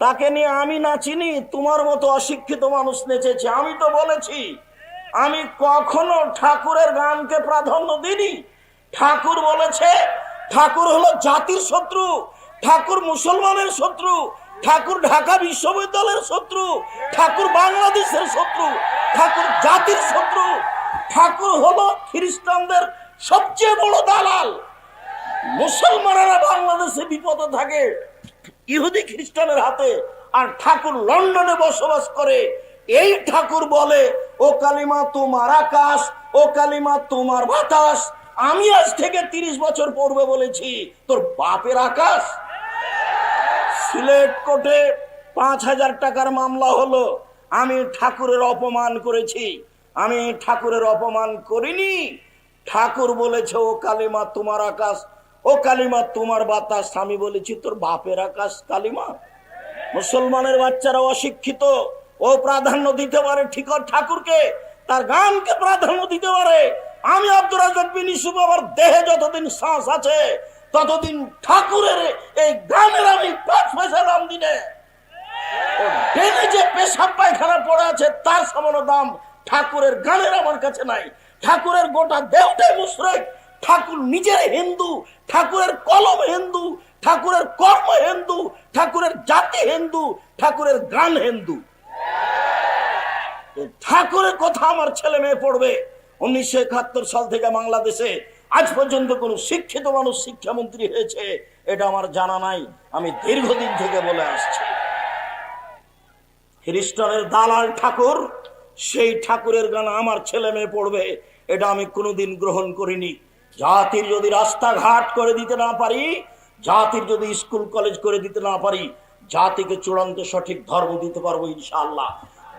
তাকে নিয়ে আমি নাচিনি তোমার মতো অশিক্ষিত মানুষ নেচেছে। আমি তো বলেছি, আমি কখনো ঠাকুরের গানকে প্রাধান্য দিইনি। ঠাকুর বলেছে, ঠাকুর হলো জাতির শত্রু, ঠাকুর মুসলমানের শত্রু, ঠাকুর ঢাকা বিশ্ববিদ্যালয়ের শত্রু, ঠাকুর বাংলাদেশের শত্রু, ঠাকুর জাতির শত্রু। ঠাকুর হলো খ্রিস্টানদের সবচেয়ে বড় দালাল। মুসলমানেরা বাংলাদেশে বিপদে থাকে। ইহুদি খ্রিস্টানের হাতে আর ঠাকুর লন্ডনে বসবাস করে। এই ঠাকুর বলে, ও কালিমা তোমার আকাশ, ও কালিমা তোমার বাতাস। আমি আজ থেকে তিরিশ বছর পূর্বে বলেছি, তোর বাপের আকাশ? সিলেট কোর্টে পাঁচ হাজার টাকার মামলা হলো। আমি ঠাকুরের অপমান করেছি। আমি ঠাকুরের অপমান করিনি। ঠাকুর বলেছে, ও কালিমা তোমার আকাশ ও কালিমা, তোমার বাতাস আমি বলেছি, তোর বাপের আকাশ কালিমা। মুসলমানের বাচ্চারা অশিক্ষিত, ও প্রাধান্য দিতে পারে ঠিক ঠাকুরকে, তার গানকে প্রাধান্য দিতে পারে। আমি ইসুফ আমার দেহে যতদিন শ্বাস আছে, ততদিন ঠাকুরের এই গানের আমি পাঁচ পয়সা দাম দিনে যে পেশাব পায়খানা পড়ে আছে, তার সামান্য দাম ঠাকুরের গানের আমার কাছে নাই। ঠাকুরের গোটা দেহটাই মুশরেক ঠাকুর নিজের হিন্দু, ঠাকুরের কলম হিন্দু, ঠাকুরের কর্ম হিন্দু, ঠাকুরের জাতি হিন্দু, ঠাকুরের গান হিন্দু। ঠাকুরের কথা আমার ছেলে মেয়ে পড়বে উনিশশো একাত্তর সাল থেকে বাংলাদেশে। আজ পর্যন্ত কোন শিক্ষিত মানুষ শিক্ষামন্ত্রী হয়েছে, এটা আমার জানা নাই, আমি দীর্ঘদিন থেকে বলে আসছি। খ্রিস্টানের দালাল ঠাকুর, সেই ঠাকুরের গান আমার ছেলে মেয়ে পড়বে, এটা আমি কোনোদিন গ্রহণ করিনি। জাতির যদি রাস্তাঘাট করে দিতে না পারি, জাতির যদি স্কুল, কলেজ করে দিতে না পারি, জাতিকে চূড়ান্ত সঠিক ধর্ম দিতে পারব ইনশাআল্লাহ।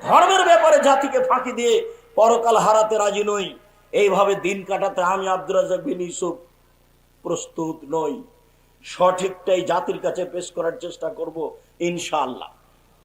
ধর্মের ব্যাপারে জাতিকে ফাঁকি দিয়ে পরকাল হারাতে রাজি নই। এইভাবে দিন কাটাতে আমি আব্দুর রাজাক বিন ইউসুফ প্রস্তুত নই। সঠিকটাই জাতির কাছে পেশ করার চেষ্টা করব ইনশাআল্লাহ।